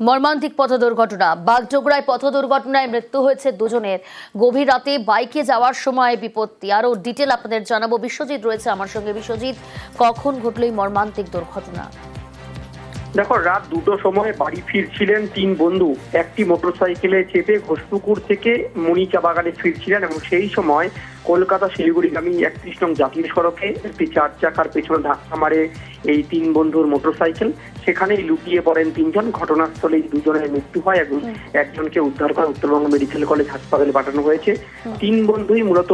মর্মান্তিক পথ দুর্ঘটনা। বাগডোগরায় পথ দুর্ঘটনায় মৃত্যু হয়েছে দুজনের। গভীর রাতে বাইকে যাওয়ার সময় বিপত্তি। আরও ডিটেল আপনাদের জানাব। বিশ্বজিৎ রয়েছে আমার সঙ্গে। বিশ্বজিৎ, কখন ঘটল এই মর্মান্তিক দুর্ঘটনা? দেখো, রাত দুটো সময় বাড়ি ফিরছিলেন তিন বন্ধু। একটি মোটরসাইকেলে চেপে ঘোষপুকুর থেকে মনিচা বাগানে ফিরছিলেন এবং সেই সময় কলকাতা শিলিগুড়িগামী একত্রিশ নং জাতীয় সড়কে একটি চার চাকার পেছনে ধাক্কা মারে এই তিন বন্ধুর মোটরসাইকেল। সেখানেই লুকিয়ে পড়েন তিনজন। ঘটনাস্থলেই দুজনের মৃত্যু হয়। এবং একজনকে উদ্ধার করে উত্তরবঙ্গ মেডিকেল কলেজ হাসপাতালে পাঠানো হয়েছে। তিন বন্ধুই মূলত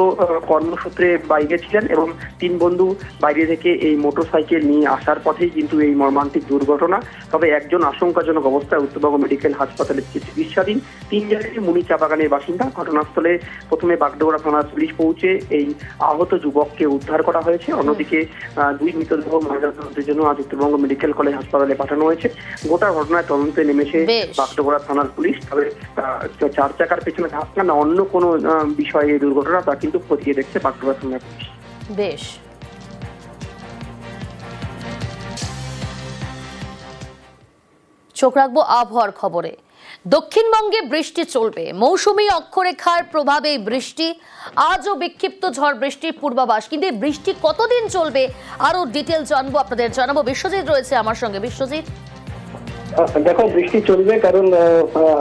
কর্মসূত্রে বাইরে ছিলেন এবং তিন বন্ধু বাইরে থেকে এই মোটরসাইকেল নিয়ে আসার পথেই কিন্তু এই মর্মান্তিক দুর্ঘটনা। তবে একজন আশঙ্কাজনক অবস্থায় উত্তরবঙ্গ মেডিকেল হাসপাতালে চিকিৎসাধীন। তিনজনেরই মুনি চা বাগানের বাসিন্দা। ঘটনাস্থলে প্রথমে বাগডোগরা থানার পুলিশ পৌঁছে এই আহত যুবককে উদ্ধার করা হয়েছে। অন্যদিকে দুই মৃতদেহ ময়নাতদন্তের জন্য আজ উত্তরবঙ্গ মেডিকেল কলেজ হাসপাতালে পাঠানো হয়েছে। গোটা ঘটনায় তদন্তে নেমেছে বেশ। বাগডোগরা থানার পুলিশ। তবে চার চাকার পেছনে ধাক্কা না অন্য কোনো বিষয়ে এই দুর্ঘটনা তা কিন্তু খতিয়ে দেখছে বাগডোগরা থানার পুলিশ। বেশ। চোখ রাখব আবহাওয়ার খবরে। দক্ষিণবঙ্গে বৃষ্টি চলবে। মৌসুমী অক্ষরেখার প্রভাবে বৃষ্টি, আজও বিক্ষিপ্ত ঝড় বৃষ্টির পূর্বাভাস। কিন্তু এই বৃষ্টি কতদিন চলবে আরও ডিটেল জানব, আপনাদের জানাব। বিশ্বজিৎ রয়েছে আমার সঙ্গে। বিশ্বজিৎ। দেখো, বৃষ্টি চলবে কারণ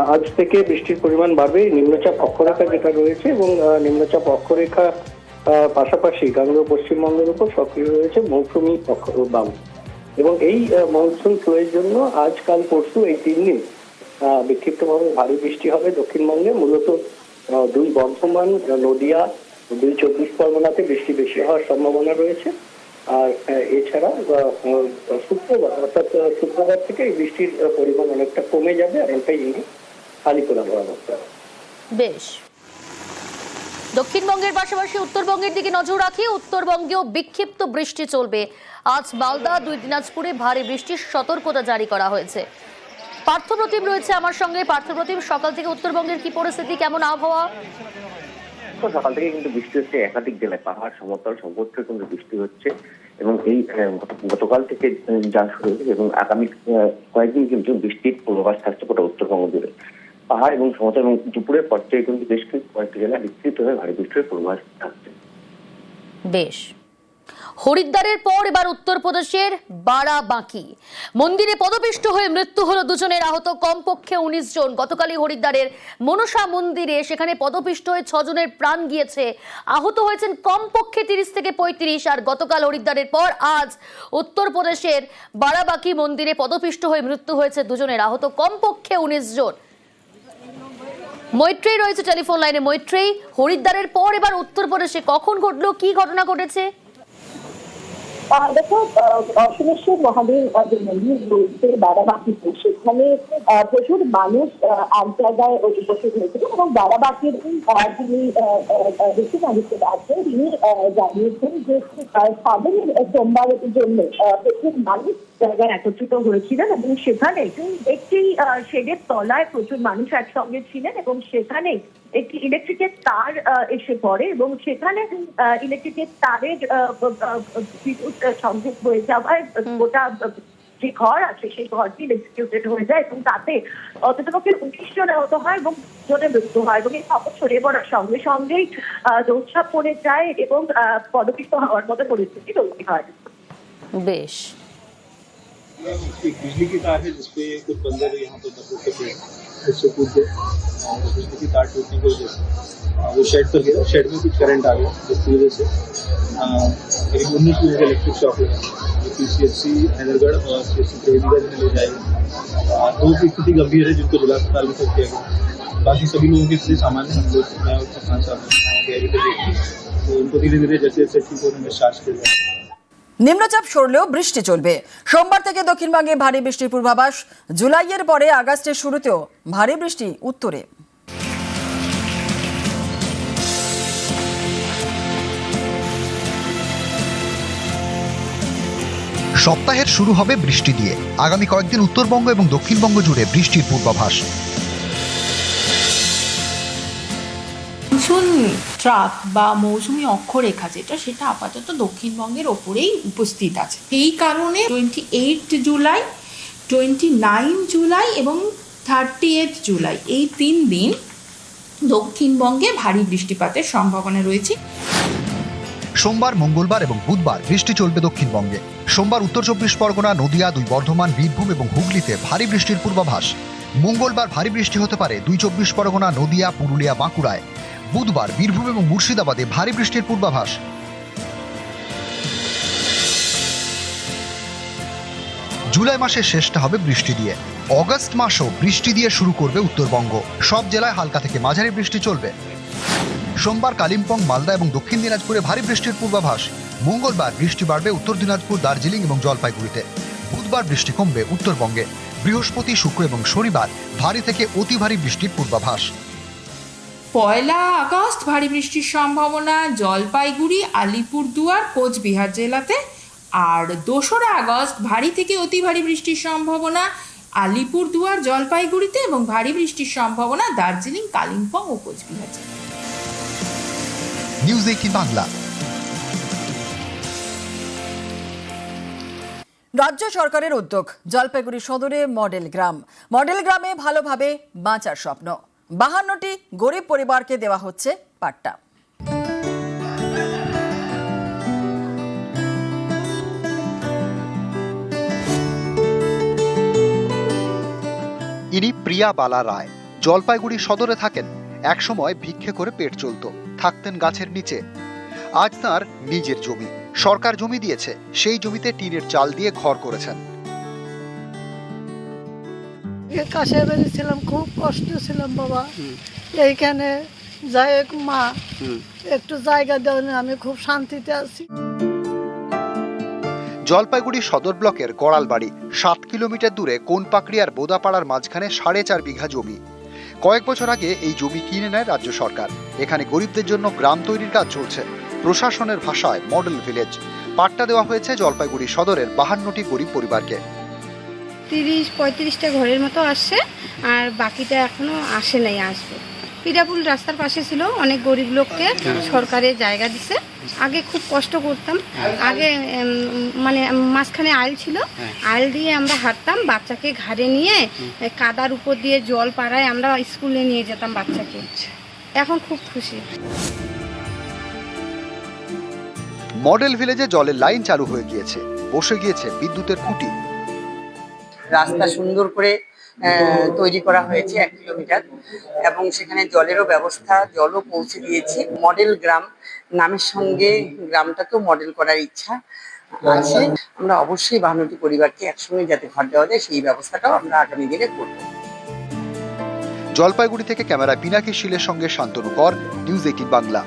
আজ থেকে বৃষ্টির পরিমাণ বাড়বে। নিম্নচাপ অক্ষরেখা যেটা রয়েছে এবং নিম্নচাপ অক্ষরেখা পাশাপাশি গাঙ্গেয় পশ্চিমবঙ্গের উপর সক্রিয় রয়েছে মৌসুমী অক্ষ- বাম। এবং এই মনসুন ফ্লোয়ের জন্য আজ কাল পরশু এই তিন দিন বিক্ষিপ্তভাবে ভারী বৃষ্টি হবে দক্ষিণবঙ্গে, মূলত দুই বর্ধমান, নদিয়া, দুই চব্বিশ পরগনাতে বৃষ্টি বেশি হওয়ার সম্ভাবনা রয়েছে। আর এছাড়া শুক্রবার, অর্থাৎ শুক্রবার থেকে এই বৃষ্টির পরিমাণ অনেকটা কমে যাবে এমনটাই ইঙ্গিত আলিপুরা বরাবর বেশ। দক্ষিণবঙ্গের পাশাপাশি উত্তরবঙ্গের দিকে নজর রাখি, উত্তরবঙ্গেও বিক্ষিপ্ত বৃষ্টি চলবে। আজ মালদা, দুই দিনাজপুরে ভারী বৃষ্টির সতর্কতা জারি করা হয়েছে। পার্থপ্রতিম রয়েছে আমার সঙ্গে। পার্থপ্রতিম সকাল থেকে উত্তরবঙ্গের কি পরিস্থিতি? কেমন আবহাওয়া? সকাল থেকে কিন্তু বৃষ্টি হচ্ছে একাধিক জেলায়। পাহাড় সমতল সর্বত্র কিন্তু বৃষ্টি হচ্ছে এবং এই গতকাল থেকে যা শুরু হয়েছে এবং আগামী কয়েকদিন কিন্তু বৃষ্টির পূর্বাভাস থাকছে গোটা উত্তরবঙ্গ জুড়ে। পাহাড় এবং সমতল এবং দুপুরের পর থেকে কিন্তু বেশ কিছু কয়েকটি জেলায় বিস্তৃত হয়ে ভারী বৃষ্টির পূর্বাভাস থাকছে। বেশ। হরিদ্বারের পর এবার উত্তরপ্রদেশের বারাবাঁকি। মন্দিরে পদপিষ্ট হয়ে মৃত্যু হলো দুজনের আহত। কমপক্ষে উনিশ জন। গতকালই হরিদ্বারের মনসা মন্দিরে সেখানে পদপিষ্ট হয়ে ছজনের প্রাণ গিয়েছে। আহত হয়েছেন কমপক্ষে তিরিশ থেকে পঁয়ত্রিশ। আর গতকাল হরিদ্বারের পর আজ উত্তরপ্রদেশের বারাবাঁকি মন্দিরে পদপিষ্ট হয়ে মৃত্যু হয়েছে দুজনের আহত। কমপক্ষে উনিশ জন। মৈত্রেই রয়েছে টেলিফোন লাইনে। মৈত্রেই হরিদ্বারের পর এবার উত্তরপ্রদেশে কখন ঘটলো? কি ঘটনা ঘটেছে? দেখো আহ, অশনেশ্বর মহাদেব যে মন্দির রয়েছে সেখানে প্রচুর মানুষ এক জায়গায় উপস্থিত হয়েছিল এবং যিনি আছেন তিনি জানিয়েছেন যে আহ, সোমবারের জন্য প্রচুর মানুষ জায়গায় একত্রিত হয়েছিলেন এবং সেখানে একটি শেডের তলায় প্রচুর মানুষ একসঙ্গে ছিলেন এবং সেখানে একটি ইলেকট্রিকের তার আহ, এসে পড়ে এবং সেখানে ইলেকট্রিকের তারের আহ, আহ, বিদ্যুৎ আহ, সংযোগ হয়ে যাওয়ায় গোটা আহ, যে ঘর আছে সেই ঘরটি ইলেকট্রিকিউটেড হয়ে যায় এবং তাতে অন্ততপক্ষে উনিশ জন আহত হয় এবং জনের মৃত্যু হয় এবং এই খবর ছড়িয়ে পড়ার সঙ্গে সঙ্গেই আহ, দৌড়ঝাঁপ পড়ে যায় এবং আহ, পদপিষ্ট হওয়ার মতো পরিস্থিতি তৈরি হয় বেশ एक बिजली की तार है जिसपे कुछ बंदे यहाँ पे दबे के थे उससे कूद गए और बिजली की तार टूटने की वजह से वो शेड पर गिरा शेड में कुछ करंट आ गया जिसकी वजह से करीब उन्नीस लोगों को इलेक्ट्रिक शॉक लगा जो P C H C Haidergarh और सी एच सी देवीगंज में ले जाएगा। दो की स्थिति गंभीर है जिनको जिला अस्पताल में सब किया गया। बाकी सभी लोगों की स्थिति सामान्य हम लोग मैं और प्रशांत साहब गए थे देखने तो उनको धीरे धीरे जैसे जैसे ठीक होने में डिस्चार्ज किया गया নিম্নচাপ সরলেও বৃষ্টি চলবে। সোমবার থেকে দক্ষিণবঙ্গে ভারী বৃষ্টির পূর্বাভাস। জুলাইয়ের পরে আগস্টের শুরুতেও ভারী বৃষ্টি উত্তরে। সপ্তাহের শুরু হবে বৃষ্টি দিয়ে। আগামী কয়েকদিন উত্তরবঙ্গ এবং দক্ষিণবঙ্গ জুড়ে বৃষ্টির পূর্বাভাস। মনসুন ট্রাক বা মৌসুমি অক্ষরেখা যেটা সেটা আপাতত দক্ষিণবঙ্গের ওপরেই উপস্থিত আছে। এই কারণে twenty eight July twenty nine July এবং থার্টি এইট জুলাই এই তিন দিন দক্ষিণবঙ্গে ভারী বৃষ্টিপাতের সম্ভাবনা রয়েছে। সোমবার, মঙ্গলবার এবং বুধবার বৃষ্টি চলবে দক্ষিণবঙ্গে। সোমবার উত্তর চব্বিশ পরগনা, নদিয়া, দুই বর্ধমান, বীরভূম এবং হুগলিতে ভারী বৃষ্টির পূর্বাভাস। মঙ্গলবার ভারী বৃষ্টি হতে পারে দুই চব্বিশ পরগনা, নদিয়া, পুরুলিয়া, বাঁকুড়ায়। বুধবার, বীরভূম এবং মুর্শিদাবাদে ভারী বৃষ্টির পূর্বাভাস। জুলাই মাসের শেষটা হবে বৃষ্টি দিয়ে। অগস্ট মাসও বৃষ্টি দিয়ে শুরু করবে উত্তরবঙ্গ। সব জেলায় হালকা থেকে মাঝারি বৃষ্টি চলবে। সোমবার কালিম্পং, মালদা এবং দক্ষিণ দিনাজপুরে ভারী বৃষ্টির পূর্বাভাস। মঙ্গলবার বৃষ্টি বাড়বে উত্তর দিনাজপুর, দার্জিলিং এবং জলপাইগুড়িতে। বুধবার বৃষ্টি কমবে উত্তরবঙ্গে। বৃহস্পতি, শুক্র এবং শনিবার ভারী থেকে অতি ভারী বৃষ্টির পূর্বাভাস। পয়লা আগস্ট ভারী বৃষ্টির সম্ভাবনা জলপাইগুড়ি আলিপুরদুয়ার কোচবিহার জেলাতে। আর দোসরা আগস্ট ভারী থেকে অতি ভারী বৃষ্টির সম্ভাবনা আলিপুরদুয়ার জলপাইগুড়িতে এবং ভারী বৃষ্টির সম্ভাবনা দার্জিলিং কালিম্পং ও কোচবিহার নিউজ এইটিন বাংলা রাজ্য সরকারের উদ্যোগ জলপাইগুড়ি সদরে মডেল গ্রাম। মডেল গ্রামে ভালোভাবে বাঁচার স্বপ্ন। বাহান্নটি গরিব পরিবারকে দেওয়া হচ্ছে পাট্টা। ইনি প্রিয়া বালা রায়। জলপাইগুড়ি সদরে থাকেন। একসময় ভিক্ষে করে পেট চলত। থাকতেন গাছের নিচে। আজ তার নিজের জমি। সরকার জমি দিয়েছে। সেই জমিতে টিনের চাল দিয়ে ঘর করেছেন। কাছে বেরিয়েছিলাম খুব কষ্ট ছিলাম বাবা। এইখানে যাই হোক মা একটু জায়গা দেওয়া আমি খুব শান্তিতে আছি। জলপাইগুড়ি সদর ব্লকের গড়ালবাড়ি সাত কিলোমিটার দূরে কোনপাকড়ি আর বোদাপাড়ার মাঝখানে সাড়ে চার বিঘা জমি। কয়েক বছর আগে এই জমি কিনে নেয় রাজ্য সরকার। এখানে গরিবদের জন্য গ্রাম তৈরির কাজ চলছে। প্রশাসনের ভাষায় মডেল ভিলেজ। পাট্টা দেওয়া হয়েছে জলপাইগুড়ি সদরের বাহান্নটি গরিব পরিবারকে। তিরিশ পঁয়ত্রিশটা ঘরের মতো আসছে আর বাকিটা এখনও আসে নাই আসবে। পিরাপুল রাস্তার পাশে ছিল অনেক গরিব লোককে সরকারের জায়গা দিছে। আগে খুব কষ্ট করতাম। আগে মানে মাঝখানে আইল ছিল। আইল দিয়ে আমরা হাঁটতাম বাচ্চাকে ঘাড়ে নিয়ে কাদার উপর দিয়ে জল পাড়ায় আমরা স্কুলে নিয়ে যেতাম বাচ্চাকে। এখন খুব খুশি। মডেল ভিলেজে জলের লাইন চালু হয়ে গিয়েছে। বসে গিয়েছে বিদ্যুতের খুঁটি। রাস্তা সুন্দর করে তৈরি করা হয়েছে এক কিলোমিটার এবং সেখানে জলেরও ব্যবস্থা, জলও পৌঁছে দিয়েছি। মডেল গ্রাম, নামের সঙ্গে গ্রামটাকেও মডেল করার ইচ্ছা আছে। আমরা অবশ্যই বাহান্নটি পরিবারকে একসঙ্গে যাতে ঘর দেওয়া যায়, সেই ব্যবস্থাটাও আমরা আগামী দিনে করব। জলপাইগুড়ি থেকে ক্যামেরা পিনাকি শিলের সঙ্গে শান্তনু কর, নিউজ এইটিন বাংলা।